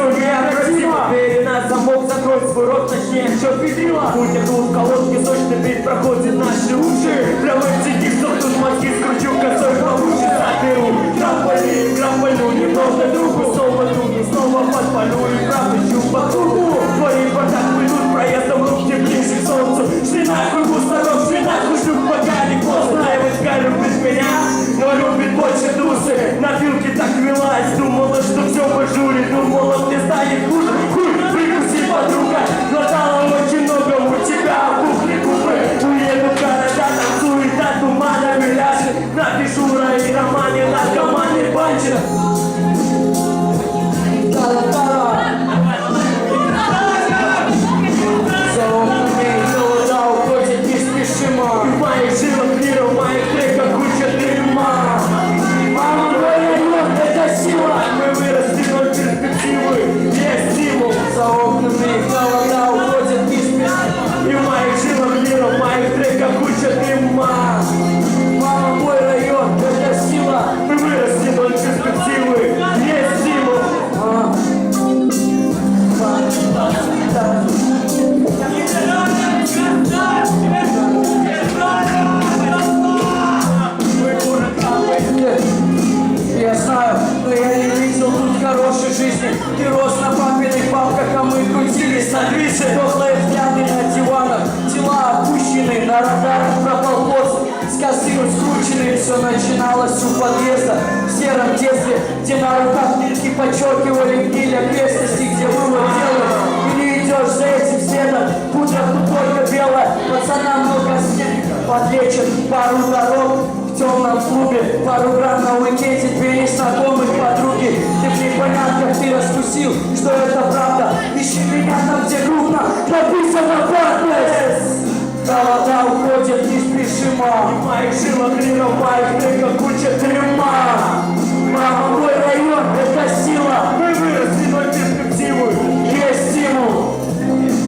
все необратимо Двери на замок, закрой свой рот, точнее, Будь я тут в колодке, сочный бит проходит наши уши Прямой сидит, кто тут мозги скручу, косой получит Заберу, трамполин, грамполю, немного другу Снова дуну, снова подпалю и чу по кругу. Твои бардак пойдут проездом руки ближе к солнцу. Шли нахуй мусорок, шли нахуй шлюх, пока не поздно Девочка любит меня, но любит больше души На вилке так велась, думала, что все пожури Думала, станет хуже, хуй, выкуси, подруга. Глотала очень много у тебя, пухли губы Уеду в города, танцует от туманами ляжет Напишу и романе, наркомане, В моих жилах мира, в моих Я знаю, но я не видел тут хорошей жизни. Ты рос на папиных палках, а мы крутились на движе Теплые взгляды на диванах, тела опущены На радарах пропал босс, с кассиром скрученный Все начиналось у подъезда. В сером детстве, где на руках нитки подчеркивали гниля крестности Где вывод снег Подлечат пару дорог в темном клубе. Пару грамм на уикенде, две незнакомых подруги. Ты в непонятках, ты раскусил, что это правда. Ищи меня там, где крупно написано «Партнерс» Голода уходят В неспешимо моих жилах мира, в моих куча дерьма Мама, мой район,